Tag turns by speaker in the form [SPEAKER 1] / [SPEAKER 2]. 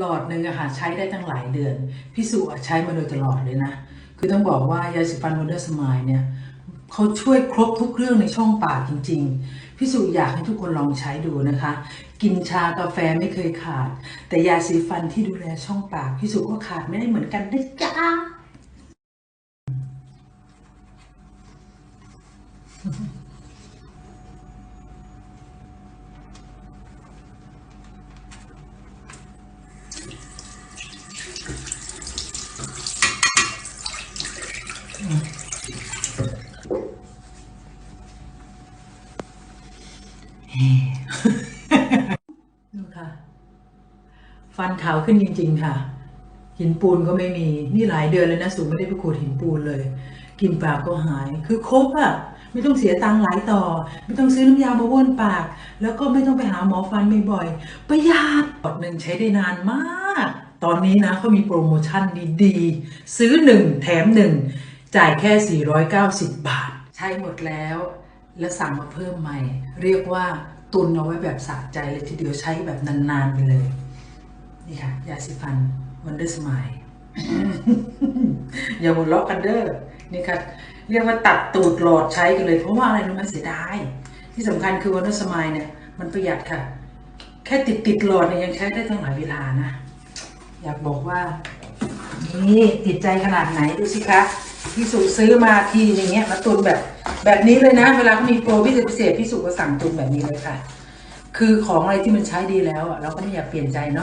[SPEAKER 1] หลอดหนึ่งอะค่ะใช้ได้ตั้งหลายเดือน พี่สุใช้มาโดยตลอดเลยนะ คือต้องบอกว่ายาสีฟันวันเดอร์สมายเนี่ยเขาช่วยครบทุกเรื่องในช่องปากจริง ๆ พี่สุอยากให้ทุกคนลองใช้ดูนะคะ กินชากาแฟไม่เคยขาด แต่ยาสีฟันที่ดูแลช่องปาก พี่สุก็ขาดไม่ได้เหมือนกันนะจ๊ะ ดูค่ะ ฟันขาวขึ้นจริง ๆ ค่ะ หินปูนก็ไม่มีนี่หลายเดือนเลยนะสูงไม่ได้ไปขูดหินปูนเลยกินปากก็หาย คือครบอะไม่ต้องเสียตังค์หลายต่อ ไม่ต้องซื้อน้ำยามาบ้วนปาก แล้วก็ไม่ต้องไปหาหมอฟันบ่อยๆประหยัดหลอดหนึ่งใช้ได้นานมาก ตอนนี้นะเขามีโปรโมชั่นดีๆ ซื้อหนึ่งแถมหนึ่งจ่ายแค่ 490 บาท ใช้หมดแล้ว แล้วสั่งมาเพิ่มใหม่ เรียกว่าตุนเอาไว้แบบสะใจเลยทีเดียวใช้แบบนานๆไปเลย นี่ค่ะยาสีฟันวันเดอร์สมายอย่าหัวเราะกันเด้อนี่ค่ะ เรียกว่าตัดตูดหลอดใช้กันเลย เพราะว่าอะไรรู้ไหมเสียดาย ที่สำคัญคือวันเดอร์สมายเนี่ย มันประหยัดค่ะ แค่ติดติดหลอดเนี่ยยังใช้ได้ตั้งหลายเวลานะ อยากบอกว่า นี่ติดใจขนาดไหนดูสิคะพี่สุซื้อมาทีอย่างเงี้ยมาตุนแบบ แบบนี้เลยนะ เวลาเขามีโปรพิเศษพิเศษพี่สุก็สั่งตุนแบบนี้เลยค่ะ คือของอะไรที่มันใช้ดีแล้วอะเราก็ไม่อยากเปลี่ยนใจเนาะ